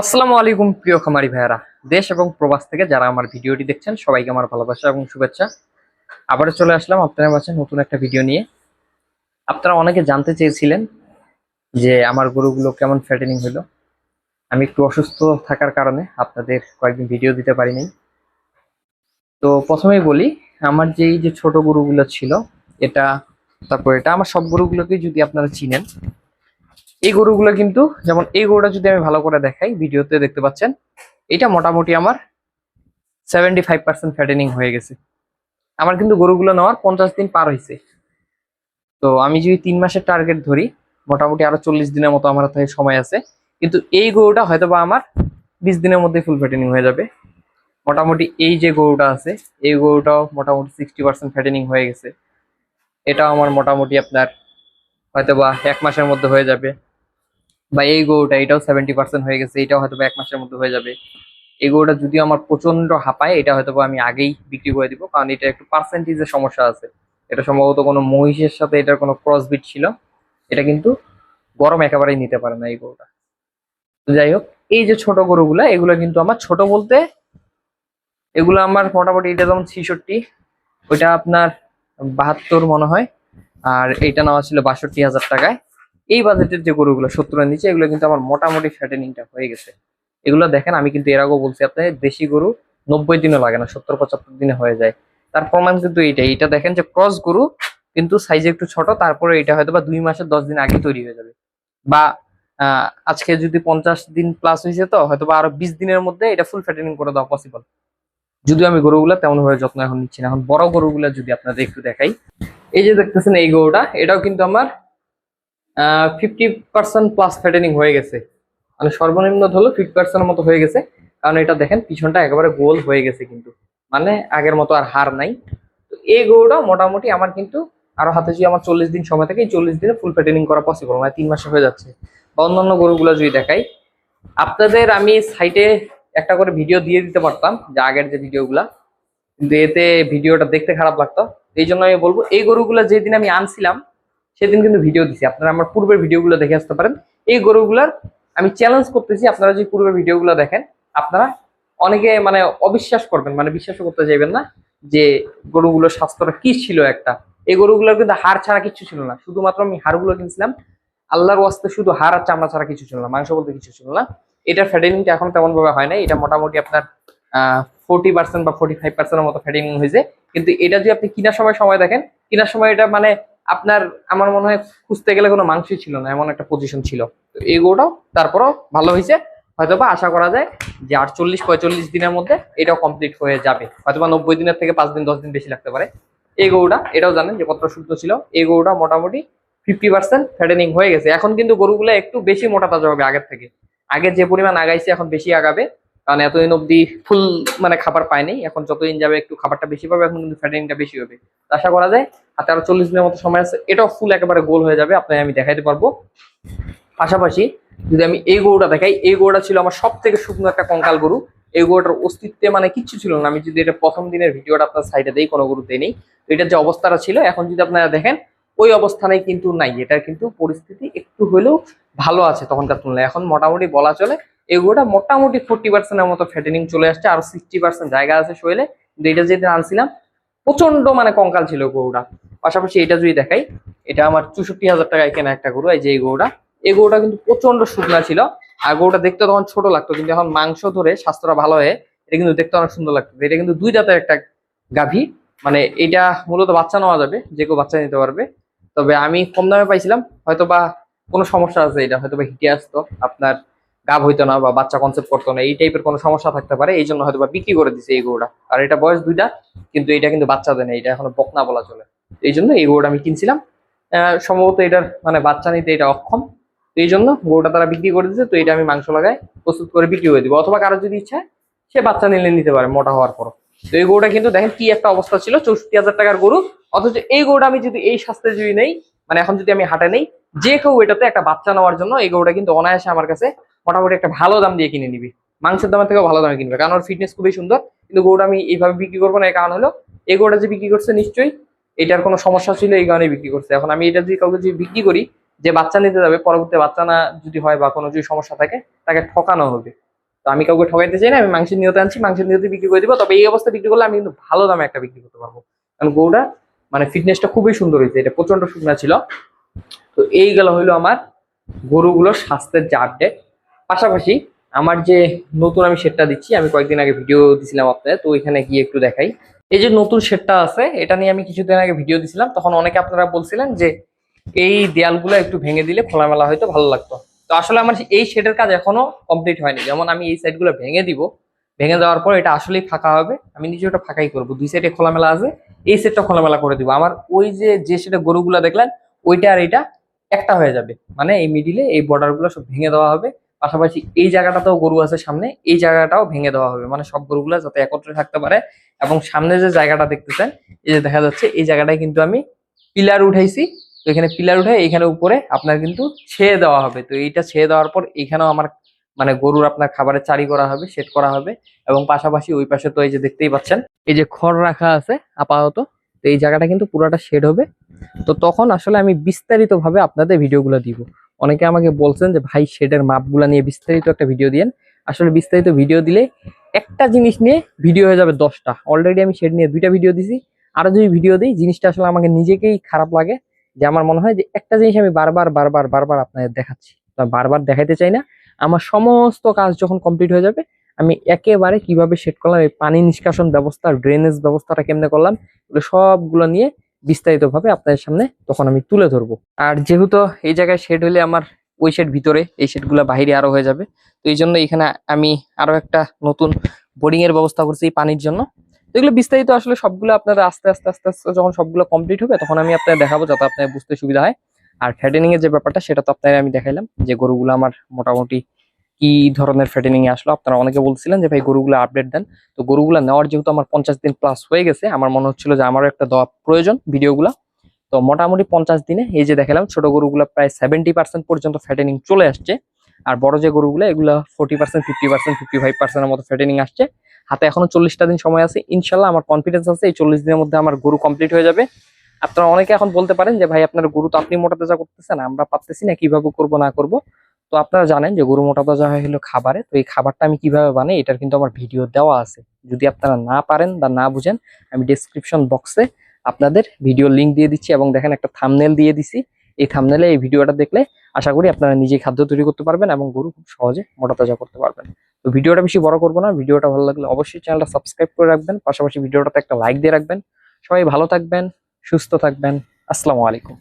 আসসালামু আলাইকুম, প্রিয় খামারি ভাইয়ারা। দেশ এবং প্রবাস থেকে যারা আমার ভিডিওটি দেখছেন, সবাইকে আমার ভালোবাসা এবং শুভেচ্ছা। আবারও চলে আসলাম আপনারা পাচ্ছেন নতুন একটা ভিডিও নিয়ে। আপনারা অনেকে জানতে চেয়েছিলেন যে আমার গরুগুলো কেমন ফ্যাটেনিং হলো। আমি একটু অসুস্থ থাকার কারণে আপনাদের কয়েকদিন ভিডিও দিতে পারিনি। তো প্রথমেই বলি, আমার যেই যে ছোট গরুগুলো ছিল, এটা, তারপর এটা, আমার সব গরুগুলোকে যদি আপনারা চিনেন এই গরুগুলো কিন্তু, যেমন এই গরুটা যদি আমি ভালো করে দেখাই, ভিডিওতে দেখতে পাচ্ছেন, এটা মোটামুটি আমার সেভেন্টি ফাইভ পার্সেন্ট ফ্যাটেনিং হয়ে গেছে। আমার কিন্তু গরুগুলো নেওয়ার পঞ্চাশ দিন পার হয়েছে তো আমি যদি তিন মাসের টার্গেট ধরি, মোটামুটি আরও চল্লিশ দিনের মতো আমার হাতে সময় আছে। কিন্তু এই গরুটা হয়তো বা আমার বিশ দিনের মধ্যে ফুল ফ্যাটেনিং হয়ে যাবে। মোটামুটি এই যে গরুটা আছে, এই গরুটাও মোটামুটি সিক্সটি পার্সেন্ট ফ্যাটেনিং হয়ে গেছে। এটাও আমার মোটামুটি আপনার হয়তো বা এক মাসের মধ্যে হয়ে যাবে। বা এই গরুটা এটাও সেভেন্টি পার্সেন্ট হয়ে গেছে, এটাও হয়তো এক মাসের মধ্যে হয়ে যাবে। এই গরুটা যদিও আমার প্রচণ্ড হাঁপায়, এটা হয়তো আমি আগেই বিক্রি করে দিব, কারণ এটা একটু পার্সেন্টেজের সমস্যা আছে। এটা সম্ভবত কোনো মহিষের সাথে এটার কোনো ক্রসবিট ছিল, এটা কিন্তু গরম একেবারেই নিতে পারে না এই গরুটা। যাই হোক, এই যে ছোট গরুগুলা, এগুলো কিন্তু আমার ছোট বলতে, এগুলো আমার মোটামুটি এটা যেমন ছিষট্টি, ওইটা আপনার বাহাত্তর মনে হয়, আর এইটা নেওয়া ছিল বাষট্টি হাজার টাকায়। এই বাজেটের যে গরুগুলো সত্তরের নিচে, এগুলো কিন্তু আমার মোটামুটি ফ্যাটেনিংটা হয়ে গেছে। এগুলো দেখেন, আমি কিন্তু এর আগেও বলছি আপনার দেশি গরু নব্বই দিনও লাগে না, সত্তর, পঁচাত্তর দিনে হয়ে যায়। তার প্রমাণ কিন্তু এইটাই এটা দেখেন যে ক্রস গরু কিন্তু সাইজে একটু ছোট, তারপরে এটা হয়তো বা দুই মাসের দশ দিন আগে তৈরি হয়ে যাবে। বা আজকে যদি পঞ্চাশ দিন প্লাস হয়েছে তো, হয়তো বা আরও বিশ দিনের মধ্যে এটা ফুল ফ্যাটেনিং করে দেওয়া পসিবল যদিও আমি গরুগুলা তেমন ভাবে যত্ন এখন নিচ্ছি না। এখন বড় গরুগুলা যদি আপনাদের একটু দেখাই, এই যে দেখতেছেন এই গরুটা, এটাও কিন্তু আমার ফিফটি পার্সেন্ট প্লাস ফ্যাটেনিং হয়ে গেছে। মানে সর্বনিম্ন ধরলো ফিফটি পার্সেন্টের মতো হয়ে গেছে। কারণ এটা দেখেন, পিছনটা একেবারে গোল হয়ে গেছে কিন্তু। মানে আগের মতো আর হার নাই। তো এই গরুটা মোটামুটি আমার কিন্তু আরও হাতে যদি আমার চল্লিশ দিন সময় থাকে, এই চল্লিশ দিনে ফুল ফ্যাটেনিং করা পসিবল মানে তিন মাসে হয়ে যাচ্ছে। বা অন্যান্য গরুগুলো যদি দেখাই, আপনাদের আমি সাইটে একটা করে ভিডিও দিয়ে দিতে পারতাম, যে আগের যে ভিডিওগুলা কিন্তু এতে ভিডিওটা দেখতে খারাপ লাগতো। এই জন্য আমি বলব, এই গরুগুলা যেদিন আমি আনছিলাম সেদিন কিন্তু ভিডিও দিছি। আপনারা আমার পূর্বের ভিডিওগুলো দেখে আসতে পারেন। এই গরুগুলার আমি চ্যালেঞ্জ করতেছি, আপনারা যে পূর্বের ভিডিওগুলো দেখেন, আপনারা অনেকে মানে অবিশ্বাস করবেন মানে বিশ্বাসও করতে চাইবেন না যে গরুগুলোর স্বাস্থ্যটা কি ছিল একটা। এই গরুগুলোর কিন্তু হাড় ছাড়া কিছু ছিল না। শুধুমাত্র আমি হাড়গুলো কিনছিলাম। আল্লাহর ওয়াস্তে শুধু হাড় আর চামড়া ছাড়া কিছু ছিল না, মাংস বলতে কিছু ছিল না। এটার ফ্যাটেনিংটা এখন তেমন ভাবে হয় না এটা মোটামুটি আপনার ফোর্টি পার্সেন্ট বা ফোর্টি ফাইভ পার্সেন্টের মতো ফ্যাটেনিং হয়েছে। কিন্তু এটা যদি আপনি কেনার সময় সময় দেখেন, কেনার সময় এটা মানে আপনার, আমার মনে হয় খুঁজতে গেলে কোনো মাংসই ছিল না, এমন একটা পজিশন ছিল। তো এই গরুটাও তারপরও ভালো হয়েছে। হয়তোবা আশা করা যায় যে আটচল্লিশ পঁয়তাল্লিশ দিনের মধ্যে এটাও কমপ্লিট হয়ে যাবে। হয়তোবা নব্বই দিনের থেকে পাঁচ দিন, দশ দিন বেশি লাগতে পারে। এই গরুটা, এটাও জানেন যে কতটা শুদ্ধ ছিল। এই গরুটা মোটামুটি ফিফটি পার্সেন্ট ফ্যাটেনিং হয়ে গেছে। এখন কিন্তু গরুগুলো একটু বেশি মোটা তাজা হবে আগের থেকে। আগে যে পরিমাণ আগাইছে, এখন বেশি আগাবে। কারণ এতদিন অব্দি ফুল মানে খাবার পায়নি। এখন যতদিন যাবে একটু খাবারটা বেশি পাবে, এখন কিন্তু ফ্যাটেনিংটা বেশি হবে। আশা করা যায় হাতে আরও চল্লিশ দিনের মতো সময় আছে, এটাও ফুল একেবারে গোল হয়ে যাবে, আপনাকে আমি দেখাইতে পারব। পাশাপাশি যদি আমি এই গরুটা দেখাই, এই গরুটা ছিল আমার সব থেকে শুকনো একটা কঙ্কাল গরু। এই গরুটার অস্তিত্বে মানে কিচ্ছু ছিল না, আমি যদি এটা প্রথম দিনের ভিডিওটা আপনার সাইডে দেই, কোনো গরুতে নেই। এটার যে অবস্থাটা ছিল, এখন যদি আপনারা দেখেন, ওই অবস্থানে কিন্তু নাই এটার কিন্তু পরিস্থিতি একটু হলেও ভালো আছে তখনকার তুলনায়। এখন মোটামুটি বলা চলে, এই গরুটা মোটামুটি ফোর্টি পার্সেন্টের মতো ফ্যাটেনিং চলে আসছে, আর সিক্সটি পার্সেন্ট জায়গা আছে শরীরে। কিন্তু এটা যেদিন আনছিলাম প্রচণ্ড মানে কঙ্কাল ছিল গরুটা। পাশাপাশি এটা যদি দেখাই, এটা আমার চৌষট্টি হাজার টাকায় কেনা একটা গরু, এই যে এই গরুটা। এই গরুটা কিন্তু প্রচণ্ড শুকনা ছিল। আর গরুটা দেখতে তখন ছোট লাগতো, কিন্তু এখন মাংস ধরে স্বাস্থ্যটা ভালো হয়ে এটা কিন্তু দেখতে অনেক সুন্দর লাগতো। এটা কিন্তু দুই দাঁতের একটা গাভী। মানে এটা মূলত বাচ্চা নেওয়া যাবে, যে কেউ বাচ্চা নিতে পারবে। তবে আমি কম দামে পাইছিলাম হয়তো বা কোনো সমস্যা আছে এটা হয়তো বা হিটে আসতো আপনার গাভ হইতো না বা বাচ্চা কনসেপ্ট করতো না, এই টাইপের কোনো সমস্যা থাকতে পারে, এই জন্য হয়তো বা বিক্রি করে দিছে এই গরুটা। আর এটা বয়স দুইটা, কিন্তু এটা কিন্তু বাচ্চা দেয় না, এটা এখনও বকনা বলা চলে। এই জন্য এই গরুটা আমি কিনছিলাম। সম্ভবত এটার মানে বাচ্চা নিতে এটা অক্ষম। তো এই জন্য গরুটা তারা বিক্রি করে দিচ্ছে তো এটা আমি মাংস লাগাই, প্রস্তুত করে বিক্রি করে দিব। অথবা কারও যদি ইচ্ছা, সে বাচ্চা নিলে নিতে পারে, মোটা হওয়ার পর তো এই গরুটা কিন্তু দেখেন কি একটা অবস্থা ছিল, চৌষট্টি হাজার টাকার গরু। অথচ এই গরুটা আমি যদি এই স্বাস্থ্যে যদি নেই মানে এখন যদি আমি হাটে নেই যে কেউ এটাতে একটা বাচ্চা নেওয়ার জন্য এই গরুটা কিন্তু অনায়াসে আমার কাছে মোটামুটি একটা ভালো দাম দিয়ে কিনে নিবি। মাংসের দামের থেকেও ভালো দামে কিনবে কারণ ওর ফিটনেস খুবই সুন্দর। কিন্তু গরুটা আমি এইভাবে বিক্রি করব না এই কারণ হলো এই গরুটা যে বিক্রি করছে নিশ্চয়ই এটার কোনো সমস্যা ছিল, এই কারণে বিক্রি করছে। এখন আমি এটা যদি কাউকে যদি বিক্রি করি যে বাচ্চা নিতে যাবে, পরবর্তী বাচ্চা না যদি হয় বা কোনো যদি সমস্যা থাকে, তাকে ঠকানো হবে। তো আমি কাউকে ঠকাইতে চাই না, আমি মাংসের নিয়তে আনছি, মাংসের নিয়তে বিক্রি করে দিব। তবে এই অবস্থা বিক্রি করলে আমি কিন্তু ভালো দামে একটা বিক্রি করতে পারব। কারণ গরুটা মানে ফিটনেসটা খুবই সুন্দর হয়েছে, এটা প্রচণ্ড শুকনা ছিল। তো এইগুলো হইল আমার গরুগুলোর স্বাস্থ্যের যে আপডেট পাশাপাশি আমার যে নতুন আমি শেডটা দিচ্ছি, আমি কয়েকদিন আগে ভিডিও দিছিলাম আপনাদের, তো এখানে গিয়ে একটু দেখাই। এই যে নতুন শেডটা আছে, এটা নিয়ে আমি কিছুদিন আগে ভিডিও দিছিলাম, তখন অনেকে আপনারা বলছিলেন যে এই দেয়ালগুলো একটু ভেঙে দিলে খোলামেলা হয়তো ভালো লাগতো। তো আসলে আমার এই শেডের কাজ এখনও কমপ্লিট হয়নি। যেমন আমি এই সাইডগুলো ভেঙে দিব, ভেঙে দেওয়ার পর এটা আসলেই ফাঁকা হবে। আমি নিজে ওটা ফাঁকাই করব, দুই সাইডে খোলামেলা আছে, এই সেটটা খোলামেলা করে দিব। আমার ওই যে যে সেটা গরুগুলো দেখলেন, ওইটা আর এইটা একটা হয়ে যাবে। মানে এই মিডিলে এই বর্ডারগুলো সব ভেঙে দেওয়া হবে। পাশাপাশি এই জায়গাটাতেও গরু আছে সামনে, এই জায়গাটাও ভেঙে দেওয়া হবে। মানে সব গরুগুলো যাতে একত্রে থাকতে পারে এবং সামনে যে জায়গাটা দেখতেছেন, এই যে দেখা যাচ্ছে, এই জায়গাটায় কিন্তু আমি পিলার উঠাইছি। তো এখানে পিলার উঠে এখানে উপরে আপনার কিন্তু ছেয়ে দেওয়া হবে। তো এইটা ছেয়ে দেওয়ার পর এখানেও আমার মানে গরুর আপনার খাবারের চারি করা হবে, সেট করা হবে। এবং পাশাপাশি ওই পাশে তো এই যে দেখতেই পাচ্ছেন, এই যে খড় রাখা আছে আপাতত। তো এই জায়গাটা কিন্তু পুরোটা শেড হবে। তো তখন আসলে আমি বিস্তারিতভাবে আপনাদের ভিডিওগুলো দিব। অনেকে আমাকে বলছেন যে, ভাই শেডের মাপগুলো নিয়ে বিস্তারিত একটা ভিডিও দিয়েন। আসলে বিস্তারিত ভিডিও দিলে একটা জিনিস নিয়ে ভিডিও হয়ে যাবে দশটা। অলরেডি আমি শেড নিয়ে দুইটা ভিডিও দিছি। আরও যদি ভিডিও দিই, জিনিসটা আসলে আমাকে নিজেকেই খারাপ লাগে যে, আমার মনে হয় যে, একটা জিনিস আমি বারবার বারবার বারবার আপনাদের দেখাচ্ছি। বারবার দেখাইতে চাই না। আমার সমস্ত কাজ যখন কমপ্লিট হয়ে যাবে আমি একেবারে কীভাবে সেট করলাম, এই পানি নিষ্কাশন ব্যবস্থা ড্রেনেজ ব্যবস্থাটা কেমনে করলাম, এগুলো সবগুলো নিয়ে বিস্তারিত ভাবে আপনাদের সামনে তখন আমি তুলে ধরবো। আর যেহেতু এই জায়গায় শেড হলে আমার ওই শেড ভিতরে, এই শেডগুলো বাইরে আরও হয়ে যাবে, তো এই জন্য এখানে আমি আরও একটা নতুন বোর্ডিং এর ব্যবস্থা করছি এই পানির জন্য। এগুলো বিস্তারিত আসলে সবগুলো আপনারা আস্তে আস্তে আস্তে আস্তে যখন সবগুলো কমপ্লিট হবে, তখন আমি আপনাদের দেখাবো যাতে আপনাদের বুঝতে সুবিধা হয়। আর ফ্যাটেনিং এর যে ব্যাপারটা, সেটা তো আপনাদের আমি দেখাইলাম, যে গরুগুলো আমার মোটামুটি কি ধরনের ফ্যাটেনিং এ আসলো? আপনারা অনেকে বলছিলেন যে, ভাই, গরুগুলো আপডেট দেন। তো গরুগুলো নেওয়ার যেহেতু আমার পঞ্চাশ দিন প্লাস হয়ে গেছে, আমার মনে হচ্ছিল যে, আমারও একটা দেওয়া প্রয়োজন ভিডিওগুলো। তো মোটামুটি পঞ্চাশ দিনে এই যে দেখালাম, ছোট গরুগুলো প্রায় সেভেন্টি পার্সেন্ট পর্যন্ত ফ্যাটেনিং চলে আসছে। আর বড় যে গরুগুলো, এগুলো forty percent fifty percent fifty five পার্সেন্টের মতো ফ্যাটেনিং আসছে। হাতে এখনও চল্লিশটা দিন সময় আছে। ইনশাল্লাহ আমার কনফিডেন্স আছে, এই চল্লিশ দিনের মধ্যে আমার গরু কমপ্লিট হয়ে যাবে। আপনারা অনেকে এখন বলতে পারেন যে, ভাই, আপনার গরু তো আপনি মোটা তাজা করতেছেন, আমরা পারতেছি না, কীভাবে করব, না করব? তো আপনারা জানেন যে গরু মোটা তাজা হয় হলো খাবারে, তো এই খাবারটা আমি কীভাবে বানাই এটার কিন্তু আমার ভিডিও দেওয়া আছে। যদি আপনারা না পারেন বা না বুঝেন, আমি ডেসক্রিপশন বক্সে আপনাদের ভিডিও লিংক দিয়ে দিচ্ছি এবং দেখেন একটা থামনেল দিয়ে দিছি। এই থামনেলে এই ভিডিওটা দেখলে আশা করি আপনারা নিজে খাদ্য তৈরি করতে পারবেন এবং গরু খুব সহজে মোটা তাজা করতে পারবেন। তো ভিডিওটা বেশি বড় করব না, ভিডিওটা ভালো লাগলে অবশ্যই চ্যানেলটা সাবস্ক্রাইব করে রাখবেন, পাশাপাশি ভিডিওটাতে একটা লাইক দিয়ে রাখবেন। সবাই ভালো থাকবেন, সুস্থ থাকবেন। আসসালামু আলাইকুম।